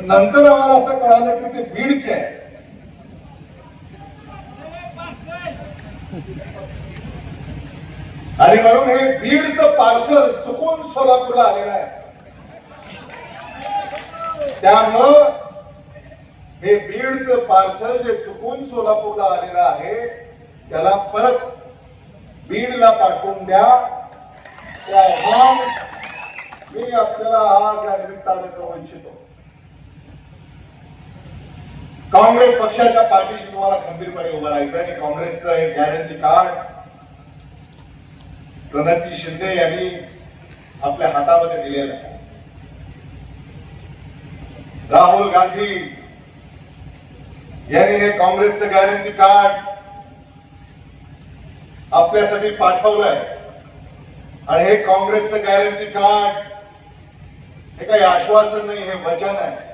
नंतर आम्हाला असं कळालं की ते बीडचे आहे आणि म्हणून हे बीडचं पार्सल चुकून सोलापूरला आलेलं आहे. त्यामुळं हे बीडचं पार्सल जे चुकून सोलापूरला आलेलं आहे त्याला परत बीडला पाठवून द्या. त्या मी आपल्याला आज या निमित्ताने करू इच्छितो काँग्रेस पक्षाच्या पाठीशी तुम्हाला खंबीरपणे उभं राहायचं आणि काँग्रेसचं हे गॅरंटी कार्ड प्रणती शिंदे यांनी आपल्या हातामध्ये दिलेलं आहे. राहुल गांधी यांनी हे काँग्रेसचं गॅरंटी कार्ड आपल्यासाठी पाठवलंय. आणि हे काँग्रेसचं गॅरंटी कार्ड हे काही आश्वासन नाही हे वचन आहे.